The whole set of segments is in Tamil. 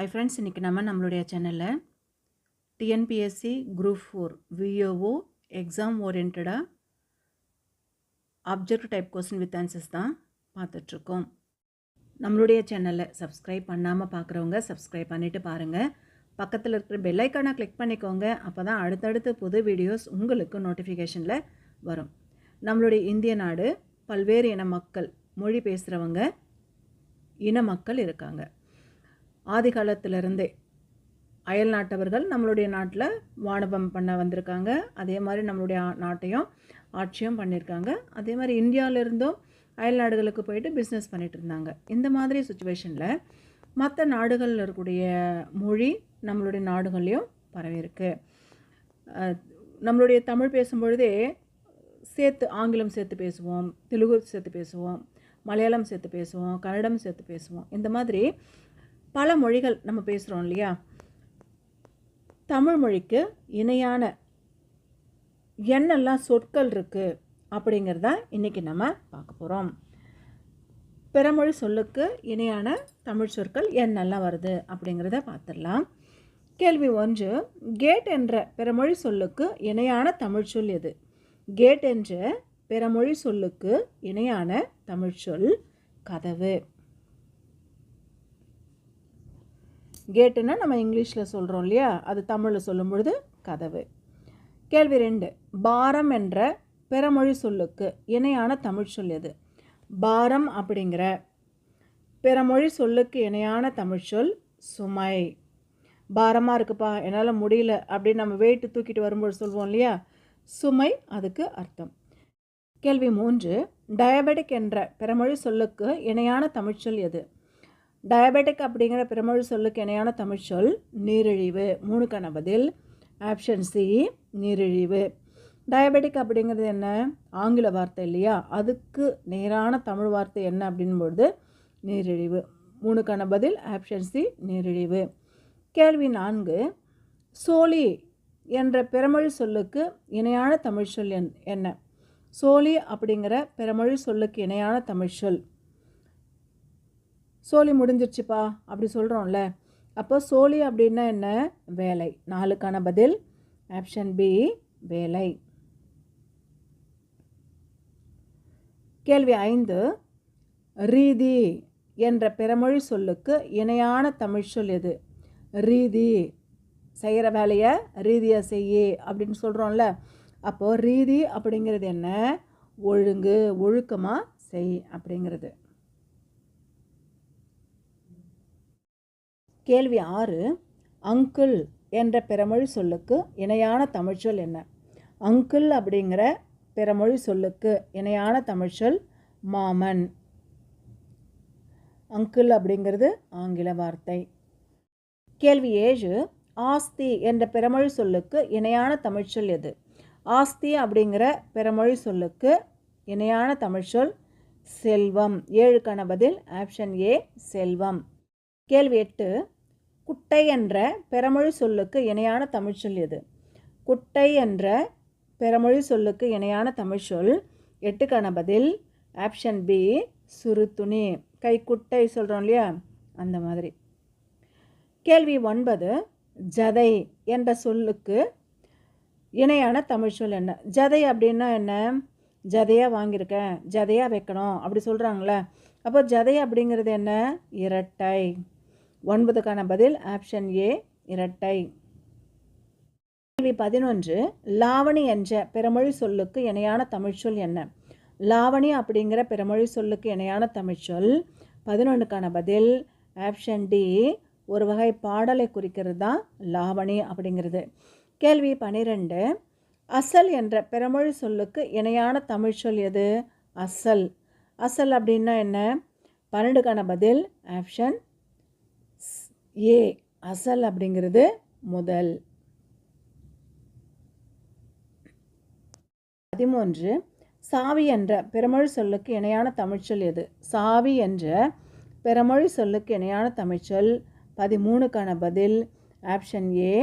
ஐ ஃப்ரெண்ட்ஸ் இன்றைக்கி நம்ம நம்மளுடைய சேனலில் TNPSC group four VAO exam ஓரியன்டாக object type question with answers தான் பார்த்துட்ருக்கோம். நம்மளுடைய சேனலை சப்ஸ்கிரைப் பண்ணாமல் பார்க்குறவங்க சப்ஸ்கிரைப் பண்ணிவிட்டு பாருங்கள் பக்கத்தில் இருக்கிற பெல்லைக்கானை கிளிக் பண்ணிக்கோங்க. அப்போ தான் அடுத்தடுத்து புது வீடியோஸ் உங்களுக்கு நோட்டிஃபிகேஷனில் வரும். நம்மளுடைய இந்திய நாடு பல்வேறு இன மக்கள் மொழி பேசுகிறவங்க இன மக்கள் இருக்காங்க. ஆதி காலத்திலிருந்தே அயல் நாட்டவர்கள் நம்மளுடைய நாட்டில் வாணிபம் பண்ண வந்திருக்காங்க. அதே மாதிரி நம்மளுடைய நாட்டையும் ஆட்சியும் பண்ணியிருக்காங்க அதே மாதிரி இந்தியாவிலிருந்தும் அயல் நாடுகளுக்கு போயிட்டு பிஸ்னஸ் பண்ணிட்டு இருந்தாங்க. இந்த மாதிரி சுச்சுவேஷனில் மற்ற நாடுகளில் இருக்கக்கூடிய மொழி நம்மளுடைய நாடுகள்லையும் பரவியிருக்கு. நம்மளுடைய தமிழ் பேசும்பொழுதே சேர்த்து ஆங்கிலம் சேர்த்து பேசுவோம் தெலுங்கு சேர்த்து பேசுவோம் மலையாளம் சேர்த்து பேசுவோம் கன்னடம் சேர்த்து பேசுவோம். இந்த மாதிரி பல மொழிகள் நம்ம பேசுகிறோம் இல்லையா? தமிழ் மொழிக்கு இணையான என்னெல்லாம் சொற்கள் இருக்குது அப்படிங்கிறத இன்றைக்கி நம்ம பார்க்க போகிறோம் பிறமொழி சொல்லுக்கு இணையான தமிழ் சொற்கள் என்னெல்லாம் வருது அப்படிங்கிறத பார்த்துடலாம். கேள்வி ஒன்று கேட் என்ற பிறமொழி சொல்லுக்கு இணையான தமிழ் சொல் எது? கேட் என்ற பிறமொழி சொல்லுக்கு இணையான தமிழ் சொல் கதவு. கேட்டுன்னா நம்ம இங்கிலீஷில் சொல்கிறோம் இல்லையா? அது தமிழில் சொல்லும் பொழுது கதவு. கேள்வி ரெண்டு. பாரம் என்ற பிறமொழி சொல்லுக்கு இணையான தமிழ் சொல் எது? பாரம் அப்படிங்கிற பிறமொழி சொல்லுக்கு இணையான தமிழ் சொல் சுமை. பாரமாக இருக்குப்பா என்னால் முடியல அப்படின்னு நம்ம வெயிட்டு தூக்கிட்டு வரும்போது சொல்லுவோம் இல்லையா? சுமை அதுக்கு அர்த்தம். கேள்வி மூன்று. டயபெட்டிக் என்ற பிறமொழி சொல்லுக்கு இணையான தமிழ்ச்சொல் எது? டயபெட்டிக் அப்படிங்கிற பிறமொழி சொல்லுக்கு இணையான தமிழ்ச்சொல் நீரிழிவு. மூணுக்கான பதில் ஆப்ஷன் சி நீரிழிவு. டயபெட்டிக் அப்படிங்கிறது என்ன? ஆங்கில வார்த்தை இல்லையா? அதுக்கு நேரான தமிழ் வார்த்தை என்ன அப்படின்பொழுது நீரிழிவு. மூணுக்கான பதில் ஆப்ஷன் சி நீரிழிவு. கேள்வி நான்கு சோழி என்ற பிறமொழி சொல்லுக்கு இணையான தமிழ் சொல் என்- என்ன? சோழி அப்படிங்கிற பிறமொழி சொல்லுக்கு இணையான தமிழ் சொல். சோழி முடிஞ்சிருச்சுப்பா அப்படி சொல்கிறோம்ல அப்போ சோழி அப்படின்னா என்ன? வேலை. நாலுக்கான பதில்? ஆப்ஷன் பி வேலை. கேள்வி ஐந்து. ரீதி என்ற பிறமொழி சொல்லுக்கு இணையான தமிழ் சொல் எது? ரீதி. செய்கிற வேலையை ரீதியாக செய்ய அப்படின்னு சொல்கிறோம்ல அப்போது ரீதி அப்படிங்கிறது என்ன? ஒழுங்கு ஒழுக்கமாக செய் அப்படிங்கிறது. கேள்வி ஆறு அங்கிள் என்ற பிறமொழி சொல்லுக்கு இணையான தமிழ்ச்சொல் என்ன? அங்கிள் அப்படிங்கிற பிறமொழி சொல்லுக்கு இணையான தமிழ்ச்சொல் மாமன். அங்கிள் அப்படிங்கிறது ஆங்கில வார்த்தை. கேள்வி ஏழு ஆஸ்தி என்ற பிறமொழி சொல்லுக்கு இணையான தமிழ்ச்சொல் எது? ஆஸ்தி அப்படிங்கிற பிறமொழி சொல்லுக்கு இணையான தமிழ்ச்சொல் செல்வம். ஏழுக்கான பதில் ஆப்ஷன் ஏ செல்வம். கேள்வி எட்டு குட்டை என்ற பிறமொழி சொல்லுக்கு இணையான தமிழ்ச்சொல் எது? குட்டை என்ற பிறமொழி சொல்லுக்கு இணையான தமிழ்ச்சொல் எட்டுக்கான பதில் ஆப்ஷன் பி சுருத்துணி கைக்குட்டை சொல்கிறோம் இல்லையா? அந்த மாதிரி. கேள்வி ஒன்பது ஜதை என்ற சொல்லுக்கு இணையான தமிழ் சொல் என்ன? ஜதை அப்படின்னா என்ன? ஜதையாக வாங்கியிருக்கேன் ஜதையாக வைக்கணும் அப்படி சொல்கிறாங்களே அப்போ ஜதை அப்படிங்கிறது என்ன? இரட்டை. ஒன்பதுக்கான பதில் ஆப்ஷன் ஏ இரட்டை. கேள்வி பதினொன்று லாவணி என்ற பிறமொழி சொல்லுக்கு இணையான தமிழ்ச்சொல் என்ன? லாவணி அப்படிங்கிற பிறமொழி சொல்லுக்கு இணையான தமிழ்ச்சொல் பதினொன்றுக்கான பதில் ஆப்ஷன் டி ஒரு வகை பாடலை குறிக்கிறது தான் லாவணி அப்படிங்கிறது. கேள்வி பன்னிரெண்டு அசல் என்ற பிறமொழி சொல்லுக்கு இணையான தமிழ்ச்சொல் எது? அசல். அசல் அப்படின்னா என்ன? பன்னெண்டுக்கான பதில் ஆப்ஷன் ஏ அசல் அப்படிங்கிறது முதல். பதிமூன்று சாவி என்ற பிறமொழி சொல்லுக்கு இணையான தமிழ்ச்சொல் எது? சாவி என்ற பிறமொழி சொல்லுக்கு இணையான தமிழ்ச்சொல். பதிமூணுக்கான பதில் ஆப்ஷன் ஏ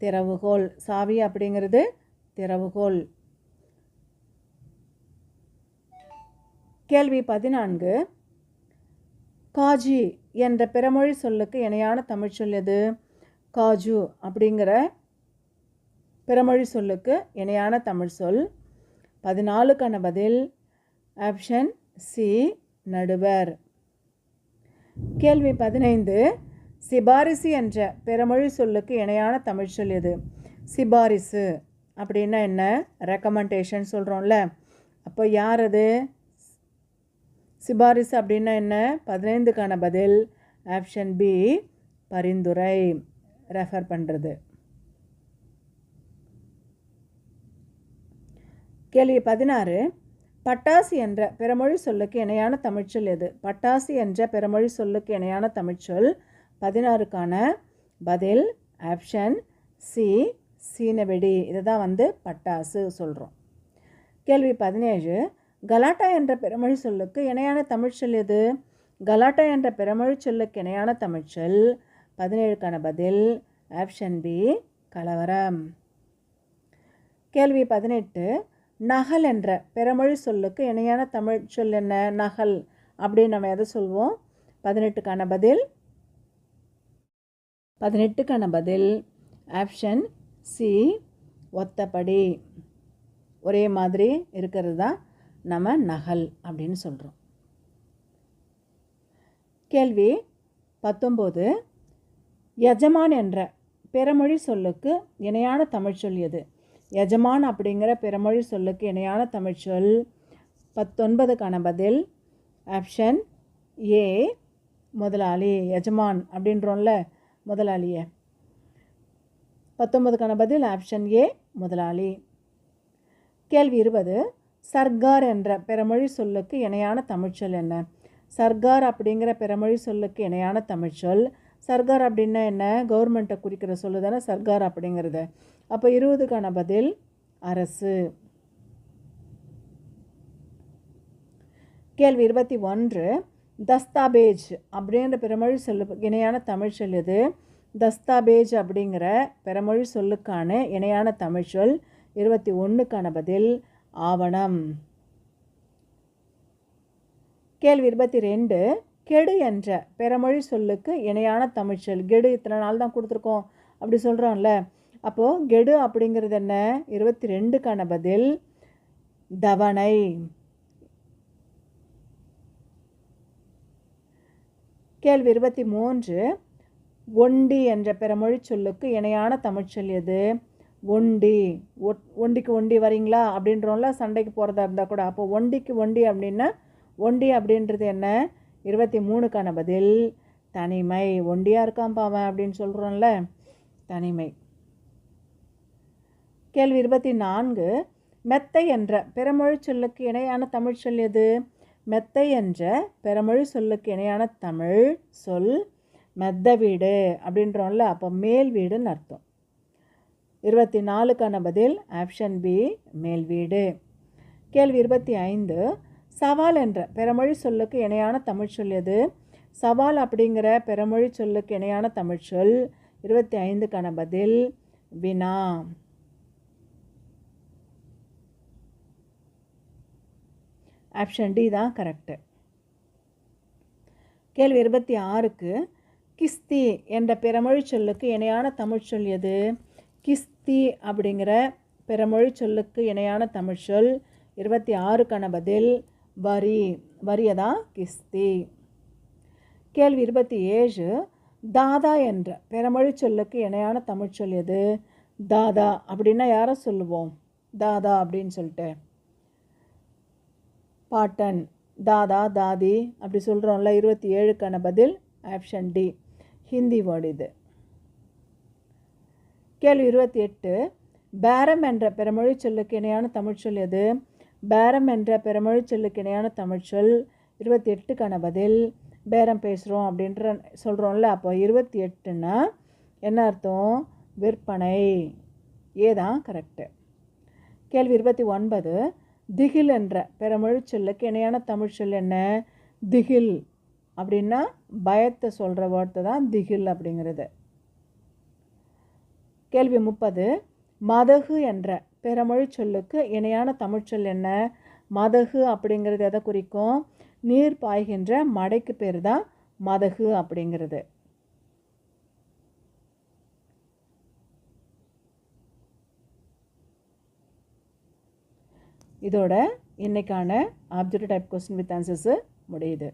திறவுகோல் சாவி அப்படிங்கிறது திறவுகோல் கேள்வி பதினான்கு காஜி என்ற பிறமொழி சொல்லுக்கு இணையான தமிழ்ச்சொல் எது? காஜு அப்படிங்கிற பிறமொழி சொல்லுக்கு இணையான தமிழ் சொல். பதினாலுக்கான பதில் ஆப்ஷன் சி நடுவர். கேள்வி பதினைந்து சிபாரிசு என்ற பிறமொழி சொல்லுக்கு இணையான தமிழ்ச்சொல் எது? சிபாரிசு அப்படின்னா என்ன? ரெக்கமெண்டேஷன் சொல்கிறோம்ல அப்போ யார் அது? சிபாரிசு அப்படின்னா என்ன? பதினைந்துக்கான பதில் ஆப்ஷன் பி பரிந்துரை ரெஃபர் பண்ணுறது கேள்வி பதினாறு. பட்டாசு என்ற பிறமொழி சொல்லுக்கு இணையான தமிழ்ச்சொல் எது? பட்டாசு என்ற பிறமொழி சொல்லுக்கு இணையான தமிழ்ச்சொல் பதினாறுக்கான பதில் ஆப்ஷன் சி சீனவெடி. இதை தான் வந்து பட்டாசு சொல்கிறோம் கேள்வி பதினேழு. கலாட்டா என்ற பெருமொழி சொல்லுக்கு இணையான தமிழ்ச்சொல் எது? கலாட்டா என்ற பிறமொழி சொல்லுக்கு இணையான தமிழ்ச்சொல் பதினேழுக்கான பதில் ஆப்ஷன் பி கலவரம். கேள்வி பதினெட்டு நகல் என்ற பிறமொழி சொல்லுக்கு இணையான தமிழ் சொல் என்ன? நகல். அப்படின்னு நம்ம எதை சொல்வோம்? பதினெட்டுக்கான பதில் பதினெட்டுக்கான பதில் ஆப்ஷன் சி ஒத்தப்படி ஒரே மாதிரி இருக்கிறது தான் நம்ம நகல் அப்படின்னு சொல்கிறோம் கேள்வி பத்தொம்போது எஜமான் என்ற பிறமொழி சொல்லுக்கு இணையான தமிழ்ச்சொல் எது? எஜமான் அப்படிங்கிற பிறமொழி சொல்லுக்கு இணையான தமிழ்ச்சொல் பத்தொன்பதுக்கான பதில் ஆப்ஷன் ஏ முதலாளி எஜமான் அப்படின்றோம்ல முதலாளியை. பத்தொன்பதுக்கான பதில் ஆப்ஷன் ஏ முதலாளி. கேள்வி இருபது சர்க்கார் என்ற பிறமொழி சொல்லுக்கு இணையான தமிழ்ச்சொல் என்ன? சர்க்கார் அப்படிங்கிற பிறமொழி சொல்லுக்கு இணையான தமிழ்ச்சொல். சர்க்கார் அப்படின்னா என்ன? கவர்மெண்ட்டை குறிக்கிற சொல்லு தானே சர்க்கார் அப்படிங்கிறது. அப்போ இருபதுக்கான பதில் அரசு. கேள்வி இருபத்தி ஒன்று. தஸ்தாபேஜ் அப்படின்ற பிறமொழி சொல்லு இணையான தமிழ் சொல் இது தஸ்தாபேஜ் அப்படிங்கிற பிறமொழி சொல்லுக்கான இணையான தமிழ்ச்சொல். இருபத்தி ஒன்றுக்கான பதில் ஆவணம். கேள்வி இருபத்தி ரெண்டு கெடு என்ற பிறமொழி சொல்லுக்கு இணையான தமிழ்ச்சொல் கெடு இத்தனை நாள் தான் கொடுத்துருக்கோம் அப்படி சொல்கிறோம்ல அப்போது கெடு அப்படிங்கிறது என்ன? இருபத்தி ரெண்டுக்கான பதில் தவணை. கேள்வி இருபத்தி மூன்று ஒண்டி என்ற பிறமொழி சொல்லுக்கு இணையான தமிழ்ச்சொல் எது? ஒண்டி ஒட் ஒண்டிக்கு ஒண்டி வரீங்களா? அப்படின்றோம்ல சண்டைக்கு போகிறதா இருந்தால் கூட. அப்போ ஒண்டிக்கு ஒண்டி அப்படின்னா ஒண்டி அப்படின்றது என்ன? இருபத்தி மூணுக்கான பதில். தனிமை. ஒண்டியாக இருக்கான் பாவன் அப்படின்னு சொல்கிறோம்ல தனிமை. கேள்வி இருபத்தி நான்கு மெத்தை என்ற பிறமொழி சொல்லுக்கு இணையான தமிழ் சொல் எது? மெத்தை என்ற பிறமொழி சொல்லுக்கு இணையான தமிழ் சொல் மெத்த வீடு அப்படின்றோம்ல. அப்போ மேல் வீடுன்னு அர்த்தம். இருபத்தி நாலுக்கான பதில் ஆப்ஷன் பி மேல் வீடு. கேள்வி இருபத்தி ஐந்து சவால் என்ற பிறமொழி சொல்லுக்கு இணையான தமிழ் சொல் எது? சவால் அப்படிங்கிற பிறமொழி சொல்லுக்கு இணையான தமிழ் சொல். இருபத்தி ஐந்துக்கான பதில் வினா. ஆப்ஷன் டி தான் கரெக்டு கேள்வி இருபத்தி ஆறுக்கு கிஸ்தி என்ற பிறமொழி சொல்லுக்கு இணையான தமிழ் சொல் எது? கிஸ்தி அப்படிங்கிற பிறமொழி சொல்லுக்கு இணையான தமிழ் சொல். இருபத்தி ஆறுக்கான பதில் வரி. வரியை தான் கிஸ்தி. கேள்வி இருபத்தி ஏழு. தாதா என்ற பிறமொழி சொல்லுக்கு இணையான தமிழ் சொல் எது? தாதா அப்படின்னா யாரை சொல்லுவோம்? தாதா அப்படின்னு சொல்லிட்டு. பாட்டன். தாதா தாதி அப்படி சொல்கிறோம்ல இருபத்தி ஏழுக்கான பதில் ஆப்ஷன் டி. ஹிந்தி வேர்டு இது. கேள்வி இருபத்தி எட்டு பேரம் என்ற பிறமொழி சொல்லுக்கு இணையான தமிழ்ச்சொல் எது? பேரம் என்ற பிறமொழி சொல்லுக்கு இணையான தமிழ்ச்சொல் இருபத்தி எட்டுக்கான பதில் பேரம் பேசுகிறோம் அப்படின்ற சொல்கிறோம்ல அப்போ இருபத்தி எட்டுன்னா என்ன அர்த்தம்? விற்பனை. ஏதான் கரெக்டு. கேள்வி இருபத்தி ஒன்பது திகில் என்ற பிறமொழி சொல்லுக்கு இணையான தமிழ் சொல் என்ன? திகில் அப்படின்னா பயத்தை சொல்கிற வார்த்தை தான் திகில் அப்படிங்கிறது. கேள்வி முப்பது மதகு என்ற பிறமொழி சொல்லுக்கு இணையான தமிழ்ச்சொல் என்ன? மதகு அப்படிங்கிறது எதை குறிக்கும்? நீர் பாய்கின்ற மடைக்கு பேர் தான் மதகு அப்படிங்கிறது. இதோட இன்றைக்கான object type question with answers முடியுது.